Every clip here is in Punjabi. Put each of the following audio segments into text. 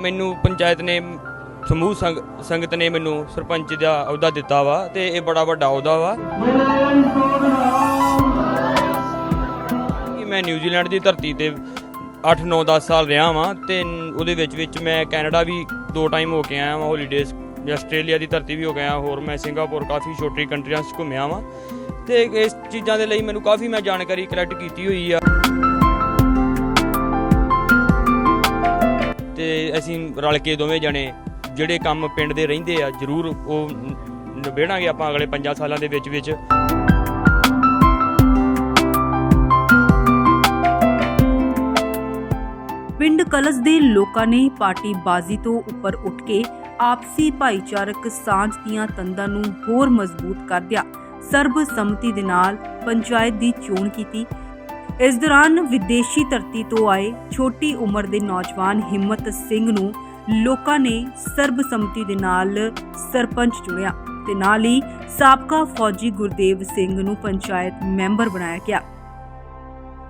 ਮੈਨੂੰ ਪੰਚਾਇਤ ਨੇ, ਸਮੂਹ ਸੰਗ- ਸੰਗਤ ਨੇ ਮੈਨੂੰ ਸਰਪੰਚ ਦਾ ਅਹੁਦਾ ਦਿੱਤਾ ਵਾ ਤੇ ਇਹ ਬੜਾ ਵੱਡਾ ਅਹੁਦਾ ਵਾ। ਮੈਂ ਨਿਊਜ਼ੀਲੈਂਡ ਦੀ ਧਰਤੀ ਤੇ 8 9 10 ਸਾਲ ਰਿਹਾ ਵਾਂ ਤੇ ਉਹਦੇ ਵਿੱਚ ਵਿੱਚ ਮੈਂ ਕੈਨੇਡਾ ਵੀ ਦੋ ਟਾਈਮ ਹੋ ਕੇ ਆਇਆ ਵਾਂ ਹੌਲੀਡੇਜ਼ ਆਸਟ੍ਰੇਲੀਆ ਦੀ ਧਰਤੀ ਵੀ ਹੋ ਗਿਆ ਹੋਰ ਮੈਂ ਸਿੰਗਾਪੁਰ ਕਾਫੀ ਛੋਟੀ ਕੰਟਰੀਆਂ 'ਚ ਘੁੰਮਿਆ ਵਾਂ। ਤੇ ਇਸ ਚੀਜ਼ਾਂ ਦੇ ਲਈ ਮੈਨੂੰ ਕਾਫੀ ਮੈਂ ਜਾਣਕਾਰੀ ਕਲੈਕਟ ਕੀਤੀ ਹੋਈ ਆ। ਤੇ ਅਸੀਂ ਰਲ ਕੇ ਦੋਵੇਂ ਜਣੇ ਜਿਹੜੇ ਕੰਮ ਪਿੰਡ ਦੇ ਰਹਿੰਦੇ ਆ, ਜ਼ਰੂਰ ਉਹ ਨਿਬੇੜਾਂਗੇ ਆਪਾਂ ਅਗਲੇ 5 ਸਾਲਾਂ ਦੇ ਵਿੱਚ ਵਿੱਚ। ਪਿੰਡ ਕਲਸ ਦੇ ਲੋਕਾਂ ਨੇ ਪਾਰਟੀ ਬਾਜ਼ੀ ਤੋਂ ਉੱਪਰ ਉੱਠ ਕੇ ਆਪਸੀ ਭਾਈਚਾਰਕ ਸਾਂਝ ਦੀਆਂ ਤੰਦਾਂ ਨੂੰ ਹੋਰ ਮਜ਼ਬੂਤ ਕਰਦਿਆਂ ਸਰਬਸੰਮਤੀ ਦੇ ਨਾਲ ਪੰਚਾਇਤ ਦੀ ਚੋਣ ਕੀਤੀ। ਇਸ ਦੌਰਾਨ ਵਿਦੇਸ਼ੀ ਧਰਤੀ ਤੋਂ ਆਏ ਛੋਟੀ ਉਮਰ ਦੇ ਨੌਜਵਾਨ ਹਿੰਮਤ ਸਿੰਘ ਨੂੰ ਲੋਕਾਂ ਨੇ ਸਰਬਸੰਮਤੀ ਦੇ ਨਾਲ ਸਰਪੰਚ ਚੁਣਿਆ ਤੇ ਨਾਲ ਹੀ ਸਾਬਕਾ ਫੌਜੀ ਗੁਰਦੇਵ ਸਿੰਘ ਨੂੰ ਪੰਚਾਇਤ ਮੈਂਬਰ ਬਣਾਇਆ ਗਿਆ।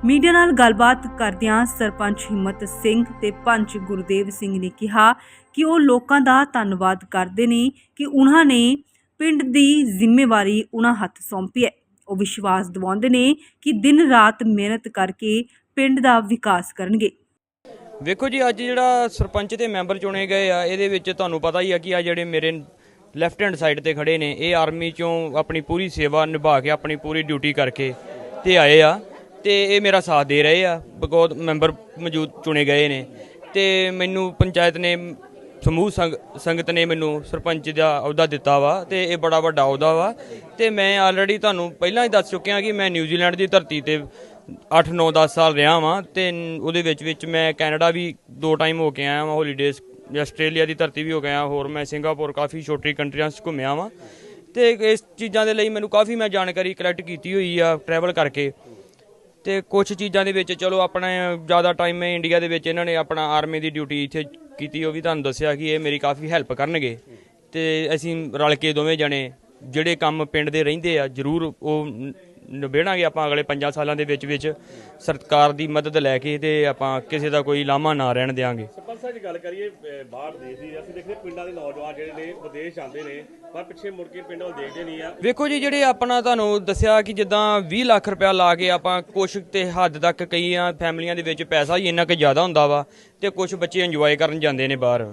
ਮੀਡੀਆ ਨਾਲ ਗੱਲਬਾਤ ਕਰਦਿਆਂ ਸਰਪੰਚ ਹਿੰਮਤ ਸਿੰਘ ਤੇ ਪੰਚ ਗੁਰਦੇਵ ਸਿੰਘ ਨੇ ਕਿਹਾ ਕਿ ਉਹ ਲੋਕਾਂ ਦਾ ਧੰਨਵਾਦ ਕਰਦੇ ਨੇ ਕਿ ਉਹਨਾਂ ਨੇ ਪਿੰਡ ਦੀ ਜ਼ਿੰਮੇਵਾਰੀ ਉਹਨਾਂ ਹੱਥ ਸੌਂਪੀ ਹੈ। ਉਹ ਵਿਸ਼ਵਾਸ ਦਿਵਾਉਂਦੇ ਨੇ ਕਿ ਦਿਨ ਰਾਤ ਮਿਹਨਤ ਕਰਕੇ ਪਿੰਡ ਦਾ ਵਿਕਾਸ ਕਰਨਗੇ। ਵੇਖੋ ਜੀ, ਅੱਜ ਜਿਹੜਾ ਸਰਪੰਚ ਤੇ ਮੈਂਬਰ ਚੁਣੇ ਗਏ ਆ, ਇਹਦੇ ਵਿੱਚ ਤੁਹਾਨੂੰ ਪਤਾ ਹੀ ਆ ਕਿ ਆ ਜਿਹੜੇ ਮੇਰੇ ਲੈਫਟ ਹੈਂਡ ਸਾਈਡ ਤੇ ਖੜੇ ਨੇ, ਇਹ ਆਰਮੀ ਚੋਂ ਆਪਣੀ ਪੂਰੀ ਸੇਵਾ ਨਿਭਾ ਕੇ, ਆਪਣੀ ਪੂਰੀ ਡਿਊਟੀ ਕਰਕੇ ਤੇ ਆਏ ਆ ਤੇ ਇਹ ਮੇਰਾ ਸਾਥ ਦੇ ਰਹੇ ਆ। ਬਹੁਤ ਮੈਂਬਰ ਮੌਜੂਦ ਚੁਣੇ ਗਏ ਨੇ ਤੇ ਮੈਨੂੰ ਪੰਚਾਇਤ ਨੇ ਸਮੂਹ ਸੰਗ- ਸੰਗਤ ਨੇ ਮੈਨੂੰ ਸਰਪੰਚ ਦਾ ਅਹੁਦਾ ਦਿੱਤਾ ਵਾ ਤੇ ਇਹ ਬੜਾ ਵੱਡਾ ਅਹੁਦਾ ਵਾ ਤੇ ਮੈਂ ਆਲਰੇਡੀ ਤੁਹਾਨੂੰ ਪਹਿਲਾਂ ਹੀ ਦੱਸ ਚੁੱਕਿਆ ਕਿ ਮੈਂ ਨਿਊਜ਼ੀਲੈਂਡ ਦੀ ਧਰਤੀ ਤੇ 8 9 10 ਸਾਲ ਰਿਹਾ ਵਾਂ ਤੇ ਉਹਦੇ ਵਿੱਚ ਵਿੱਚ ਮੈਂ ਕੈਨੇਡਾ ਵੀ ਦੋ ਟਾਈਮ ਹੋ ਕੇ ਆਇਆ ਵਾਂ ਹੌਲੀਡੇਜ਼ ਆਸਟ੍ਰੇਲੀਆ ਦੀ ਧਰਤੀ ਵੀ ਹੋ ਗਿਆ ਹੋਰ ਮੈਂ ਸਿੰਗਾਪੁਰ ਕਾਫੀ ਛੋਟੀ ਕੰਟਰੀਆਂ 'ਚ ਘੁੰਮਿਆ ਵਾਂ ਤੇ ਇਸ ਚੀਜ਼ਾਂ ਦੇ ਲਈ ਮੈਨੂੰ ਕਾਫੀ ਮੈਂ ਜਾਣਕਾਰੀ ਕਲੈਕਟ ਕੀਤੀ ਹੋਈ ਆ ਟਰੈਵਲ ਕਰਕੇ ਤੇ ਕੁਝ ਚੀਜ਼ਾਂ ਦੇ ਵਿੱਚ ਚਲੋ ਆਪਣਾ ਜ਼ਿਆਦਾ ਟਾਈਮ ਮੈਂ ਇੰਡੀਆ ਦੇ ਵਿੱਚ ਇਹਨਾਂ ਨੇ ਆਪਣਾ ਆਰਮੀ ਦੀ ਡਿਊਟੀ ਇੱਥੇ ਕੀਤੀ, ਉਹ ਵੀ ਤੁਹਾਨੂੰ ਦੱਸਿਆ ਕਿ ਇਹ ਮੇਰੀ ਕਾਫੀ ਹੈਲਪ ਕਰਨਗੇ। ਤੇ ਅਸੀਂ ਰਲ ਕੇ ਦੋਵੇਂ ਜਣੇ ਜਿਹੜੇ ਕੰਮ ਪਿੰਡ ਦੇ ਰਹਿੰਦੇ ਆ, ਜ਼ਰੂਰ ਉਹ ਨਿਬੇੜਾਂਗੇ ਆਪਾਂ ਅਗਲੇ 5 ਸਾਲਾਂ ਦੇ ਵਿੱਚ ਵਿੱਚ ਸਰਕਾਰ ਦੀ ਮਦਦ ਲੈ ਕੇ ਤੇ ਆਪਾਂ ਕਿਸੇ ਦਾ ਕੋਈ ਲਾਮਾ ਨਾ ਰਹਿਣ ਦੇਵਾਂਗੇ ਸਰਪੰਚ ਸਾਹਿਬ ਜੀ ਗੱਲ ਕਰੀਏ ਬਾਹਰ ਦੇਸ਼ ਦੀ ਅਸੀਂ ਦੇਖਦੇ ਪਿੰਡਾਂ ਦੇ ਨੌਜਵਾਨ ਜਿਹੜੇ ਨੇ ਵਿਦੇਸ਼ ਜਾਂਦੇ ਨੇ ਪਰ ਪਿੱਛੇ ਮੁੜ ਕੇ ਪਿੰਡ ਵੱਲ ਦੇਖਦੇ ਨਹੀਂ ਆ। ਵੇਖੋ ਜੀ ਜਿਹੜੇ ਆਪਣਾ ਤੁਹਾਨੂੰ ਦੱਸਿਆ ਕਿ ਜਿੱਦਾਂ 20 ਲੱਖ ਰੁਪਇਆ ਲਾ ਕੇ ਆਪਾਂ ਕੁਛ ਤੇ ਹੱਦ ਤੱਕ ਕਈਆਂ ਫੈਮਲੀਆਂ ਦੇ ਵਿੱਚ ਪੈਸਾ ਹੀ ਇੰਨਾ ਕੁ ਜ਼ਿਆਦਾ ਹੁੰਦਾ ਵਾ ਤੇ ਕੁਝ ਬੱਚੇ ਇੰਜੋਏ ਕਰਨ ਜਾਂਦੇ ਨੇ ਬਾਹਰ।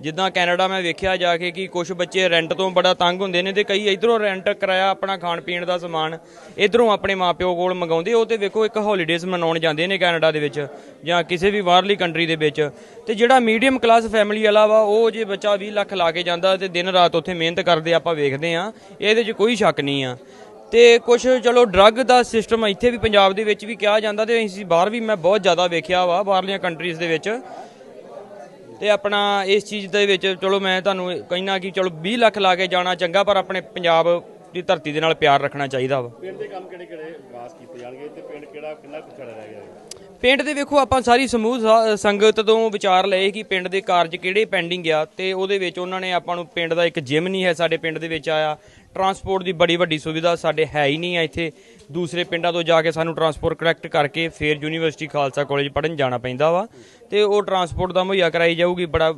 ਜਿੱਦਾਂ ਕੈਨੇਡਾ ਮੈਂ ਵੇਖਿਆ ਜਾ ਕੇ ਕਿ ਕੁਝ ਬੱਚੇ ਰੈਂਟ ਤੋਂ ਬੜਾ ਤੰਗ ਹੁੰਦੇ ਨੇ ਤੇ ਕਈ ਇਧਰੋਂ ਰੈਂਟ ਕਰਾਇਆ ਆਪਣਾ ਖਾਣ ਪੀਣ ਦਾ ਸਮਾਨ, ਇਧਰੋਂ ਆਪਣੇ ਮਾਪਿਓ ਕੋਲ ਮੰਗਾਉਂਦੇ, ਉਹ ਤੇ ਵੇਖੋ ਇੱਕ ਹੌਲੀਡੇਜ਼ ਮਨਾਉਣ ਜਾਂਦੇ ਨੇ ਕੈਨੇਡਾ ਦੇ ਵਿੱਚ ਜਾਂ ਕਿਸੇ ਵੀ ਬਾਹਰਲੀ ਕੰਟਰੀ ਦੇ ਵਿੱਚ। ਤੇ ਜਿਹੜਾ ਮੀਡੀਅਮ ਕਲਾਸ ਫੈਮਿਲੀ ਵਾਲਾ ਵਾ, ਉਹ ਜੇ ਬੱਚਾ 20 ਲੱਖ ਲਾ ਕੇ ਜਾਂਦਾ ਤੇ ਦਿਨ ਰਾਤ ਉੱਥੇ ਮਿਹਨਤ ਕਰਦੇ ਆਪਾਂ ਵੇਖਦੇ ਆ ਇਹਦੇ 'ਚ ਕੋਈ ਸ਼ੱਕ ਨਹੀਂ ਆ। ਤੇ ਕੁਝ ਚਲੋ ਡਰੱਗ ਦਾ ਸਿਸਟਮ ਇੱਥੇ ਵੀ ਪੰਜਾਬ ਦੇ ਵਿੱਚ ਵੀ ਕਿਹਾ ਜਾਂਦਾ ਤੇ ਅਸੀਂ ਬਾਹਰ ਵੀ ਮੈਂ ਬਹੁਤ ਜ਼ਿਆਦਾ ਵੇਖਿਆ ਵਾ, ਬਾਹਰਲੀਆਂ ਕੰਟਰੀਜ਼ ਦੇ ਵਿੱਚ। ਤੇ ਆਪਣਾ ਇਸ ਚੀਜ਼ ਦੇ ਵਿੱਚ ਚਲੋ ਮੈਂ ਤੁਹਾਨੂੰ ਕਹਿਣਾ ਕਿ ਚਲੋ 20 ਲੱਖ ਲਾ ਕੇ ਜਾਣਾ ਚੰਗਾ, ਪਰ ਆਪਣੇ ਪੰਜਾਬ ਦੀ ਧਰਤੀ ਦੇ ਨਾਲ ਪਿਆਰ ਰੱਖਣਾ ਚਾਹੀਦਾ ਵਾ। ਪਿੰਡ ਦੇ ਕੰਮ ਕਿਹੜੇ ਕਿਹੜੇ ਵਿਕਾਸ ਕੀਤੇ ਜਾਣਗੇ ਤੇ ਪਿੰਡ ਕਿਹੜਾ, ਕਿੰਨਾ ਪਿਛੜਾ ਰਹਿ ਗਿਆ? ਪਿੰਡ ਦੇ ਵੇਖੋ, ਆਪਾਂ ਸਾਰੀ ਸਮੂਹ ਸਾ- ਸੰਗਤ ਤੋਂ ਵਿਚਾਰ ਲਏ ਕਿ ਪਿੰਡ ਦੇ ਕਾਰਜ ਕਿਹੜੇ ਪੈਂਡਿੰਗ ਆ ਤੇ ਉਹਦੇ ਵਿੱਚ ਉਹਨਾਂ ਨੇ ਆਪਾਂ ਨੂੰ ਪਿੰਡ ਦਾ ਇੱਕ ਜਿਮ ਨਹੀਂ ਹੈ ਸਾਡੇ ਪਿੰਡ ਦੇ ਵਿੱਚ ਆਇਆ। ਟਰਾਂਸਪੋਰਟ ਦੀ ਬੜੀ ਵੱਡੀ ਸੁਵਿਧਾ ਸਾਡੇ ਹੈ ਹੀ ਨਹੀਂ ਆ ਇੱਥੇ। ਦੂਸਰੇ ਪਿੰਡਾਂ ਤੋਂ ਜਾ ਕੇ ਸਾਨੂੰ ਟਰਾਂਸਪੋਰਟ ਕਲੈਕਟ ਕਰਕੇ ਫਿਰ ਯੂਨੀਵਰਸਿਟੀ ਖਾਲਸਾ ਕਾਲਜ ਪੜਨ ਜਾਣਾ ਪੈਂਦਾ ਵਾ ਤੇ ਉਹ ਟਰਾਂਸਪੋਰਟ ਦਾ ਮੁਹੱਈਆ ਕਰਾਈ ਜਾਊਗੀ ਬੜਾ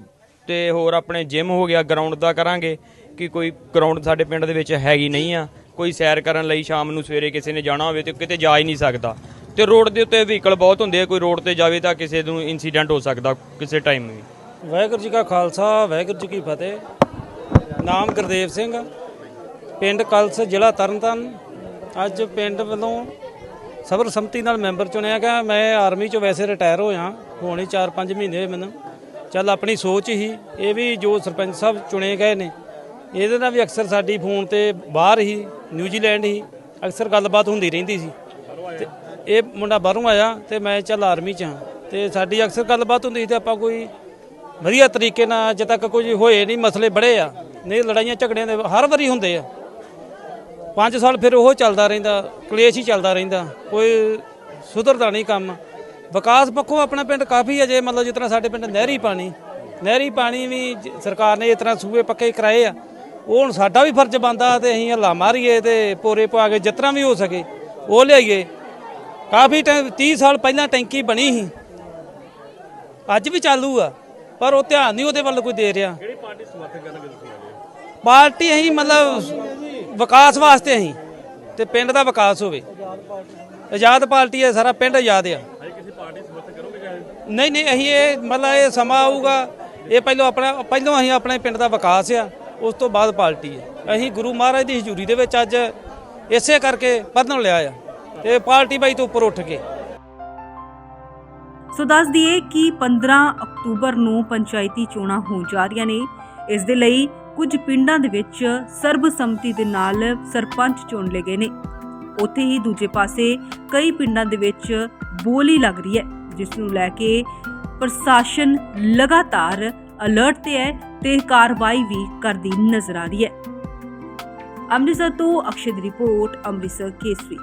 ਤੇ ਹੋਰ ਆਪਣੇ ਜਿਮ ਹੋ ਗਿਆ, ਗਰਾਊਂਡ ਦਾ ਕਰਾਂਗੇ ਕਿ ਕੋਈ ਗਰਾਊਂਡ ਸਾਡੇ ਪਿੰਡ ਦੇ ਵਿੱਚ ਹੈਗੀ ਨਹੀਂ ਆ। ਕੋਈ ਸੈਰ ਕਰਨ ਲਈ ਸ਼ਾਮ ਨੂੰ ਸਵੇਰੇ ਕਿਸੇ ਨੇ ਜਾਣਾ ਹੋਵੇ ਤੇ ਕਿਤੇ ਜਾ ਹੀ ਨਹੀਂ ਸਕਦਾ। ਤੇ ਰੋਡ ਦੇ ਉੱਤੇ ਵਹੀਕਲ ਬਹੁਤ ਹੁੰਦੇ ਆ, ਕੋਈ ਰੋਡ ਤੇ ਜਾਵੇ ਤਾਂ ਕਿਸੇ ਨੂੰ ਇਨਸੀਡੈਂਟ ਹੋ ਸਕਦਾ ਕਿਸੇ ਟਾਈਮ ਵੀ। ਵਾਹਿਗੁਰੂ ਜੀ ਕਾ ਖਾਲਸਾ, ਵਾਹਿਗੁਰੂ ਜੀ ਕੀ ਫਤਿਹ। ਨਾਮ ਗੁਰਦੇਵ ਸਿੰਘ। ਪਿੰਡ ਕਲਸ, ਜ਼ਿਲ੍ਹਾ ਤਰਨਤਾਰਨ। ਅੱਜ ਪਿੰਡ ਵੱਲੋਂ ਸਰਬਸੰਮਤੀ ਨਾਲ ਮੈਂਬਰ ਚੁਣਿਆ ਗਿਆ। ਮੈਂ ਆਰਮੀ ਚੋਂ ਵੈਸੇ ਰਿਟਾਇਰ ਹੋਇਆ, ਹੁਣ ਹੀ 4-5 ਮਹੀਨੇ ਹੋਏ ਮੈਨੂੰ। ਚੱਲ ਆਪਣੀ ਸੋਚ ਹੀ, ਇਹ ਵੀ ਜੋ ਸਰਪੰਚ ਸਾਹਿਬ ਚੁਣੇ ਗਏ ਨੇ। ਇਹਦੇ ਨਾਲ ਵੀ ਅਕਸਰ ਸਾਡੀ ਫੋਨ ਤੇ ਬਾਹਰ ਹੀ, ਨਿਊਜ਼ੀਲੈਂਡ ਹੀ ਅਕਸਰ ਗੱਲਬਾਤ ਹੁੰਦੀ ਰਹਿੰਦੀ ਸੀ। ਇਹ ਮੁੰਡਾ ਬਾਹਰੋਂ ਆਇਆ ਤੇ ਮੈਂ ਚੱਲ ਆਰਮੀ ਚ ਹਾਂ। ਤੇ ਸਾਡੀ ਅਕਸਰ ਗੱਲਬਾਤ ਹੁੰਦੀ ਸੀ ਤੇ ਆਪਾਂ ਕੋਈ ਵਧੀਆ ਤਰੀਕੇ ਨਾਲ ਅਜੇ ਤੱਕ ਕੋਈ ਹੋਏ ਨਹੀਂ, ਮਸਲੇ ਬੜੇ ਆ। ਨਹੀਂ, ਲੜਾਈਆਂ ਝਗੜਿਆਂ ਦੇ ਹਰ ਵਾਰੀ ਹੁੰਦੇ ਆ। 5 ਸਾਲ ਫਿਰ ਉਹ ਚੱਲਦਾ ਰਹਿੰਦਾ, ਕਲੇਸ਼ ਹੀ ਚੱਲਦਾ ਰਹਿੰਦਾ। ਕੋਈ ਸੁਧਰਦਾ ਨਹੀਂ ਕੰਮ। ਵਿਕਾਸ ਪੱਖੋਂ ਆਪਣਾ ਪਿੰਡ ਕਾਫੀ ਅਜੇ ਮਤਲਬ ਜਿਸ ਤਰ੍ਹਾਂ ਸਾਡੇ ਪਿੰਡ ਨਹਿਰੀ ਪਾਣੀ। ਨਹਿਰੀ ਪਾਣੀ ਵੀ ਜ- ਸਰਕਾਰ ਨੇ ਇਸ ਤਰ੍ਹਾਂ ਸੂਏ ਪੱਕੇ ਕਰਾਏ ਆ। ਉਹ ਹੁਣ ਸਾਡਾ ਵੀ ਫਰਜ਼ ਬਣਦਾ ਤੇ ਅਸੀਂ ਹੱਲਾ ਮਾਰੀਏ ਤੇ ਪੋਰੇ ਪਾ ਕੇ ਜਿਸ ਤਰ੍ਹਾਂ ਵੀ ਹੋ ਸਕੇ, ਉਹ ਲਿਆਈਏ। ਕਾਫੀ ਟਾਈਮ 30 ਸਾਲ ਪਹਿਲਾਂ ਟੈਂਕੀ ਬਣੀ ਸੀ। ਅੱਜ ਵੀ ਚਾਲੂ ਆ ਪਰ ਉਹ ਧਿਆਨ ਨਹੀਂ ਉਹਦੇ ਵੱਲ ਕੋਈ ਦੇ ਰਿਹਾ। ਕਿਹੜੀ ਪਾਰਟੀ ਸਮਰਥਨ ਤੁਸੀਂ ਪਾਰਟੀ ਅਸੀਂ ਮਤਲਬ ਵਿਕਾਸ ਵਾਸਤੇ ਅਸੀਂ ਤੇ ਪਿੰਡ ਦਾ ਵਿਕਾਸ ਹੋਵੇ। ਆਜ਼ਾਦ ਪਾਰਟੀ ਹੈ ਸਾਰਾ ਪਿੰਡ ਆਜ਼ਾਦ ਆ। ਅਜੇ ਕਿਸੇ ਪਾਰਟੀ ਸਮਰਥਨ ਕਰੋਗੇ ਜਾਂ ਨਹੀਂ ਨਹੀਂ ਅਸੀਂ ਇਹ ਮਤਲਬ ਇਹ ਸਮਾਂ ਆਊਗਾ ਇਹ ਪਹਿਲਾਂ ਆਪਣਾ ਪਹਿਲਾਂ ਅਸੀਂ ਆਪਣੇ ਪਿੰਡ ਦਾ ਵਿਕਾਸ ਆ ਉਸ ਤੋਂ ਬਾਅਦ ਪਾਰਟੀ ਹੈ ਅਸੀਂ ਗੁਰੂ ਮਹਾਰਾਜ ਦੀ ਹਜ਼ੂਰੀ ਦੇ ਵਿੱਚ ਅੱਜ ਇਸੇ ਕਰਕੇ ਪੜਨ ਲਿਆ ਆ। ਤੇ ਪਾਰਟੀ ਬਾਈ ਤੋਂ ਉੱਪਰ ਉੱਠ ਕੇ। ਸੋ ਦੱਸ ਦਈਏ ਕਿ 15 ਅਕਤੂਬਰ ਨੂੰ ਪੰਚਾਇਤੀ ਚੋਣਾਂ ਹੋਣ ਜਾ ਰਹੀਆਂ ਨੇ। ਇਸ ਦੇ ਲਈ ਕੁਝ ਪਿੰਡਾਂ ਦੇ ਵਿੱਚ ਸਰਬਸੰਮਤੀ ਦੇ ਨਾਲ ਸਰਪੰਚ ਚੁਣ ਲਏ ਗਏ ਨੇ। ਉੱਥੇ ਹੀ ਦੂਜੇ ਪਾਸੇ ਕਈ ਪਿੰਡਾਂ ਦੇ ਵਿੱਚ ਬੋਲੀ ਲੱਗ ਰਹੀ ਹੈ, ਜਿਸ ਨੂੰ ਲੈ ਕੇ ਪ੍ਰਸ਼ਾਸਨ ਲਗਾਤਾਰ ਅਲਰਟ ਤੇ ਹੈ ਤੇ ਕਾਰਵਾਈ ਵੀ ਕਰਦੀ ਨਜ਼ਰ ਆ ਰਹੀ ਹੈ। ਅੰਮ੍ਰਿਤਸਰ ਤੋਂ ਅਕਸ਼ੇ ਦੀ ਰਿਪੋਰਟ, ਅੰਮ੍ਰਿਤਸਰ ਕੇਸਰੀ।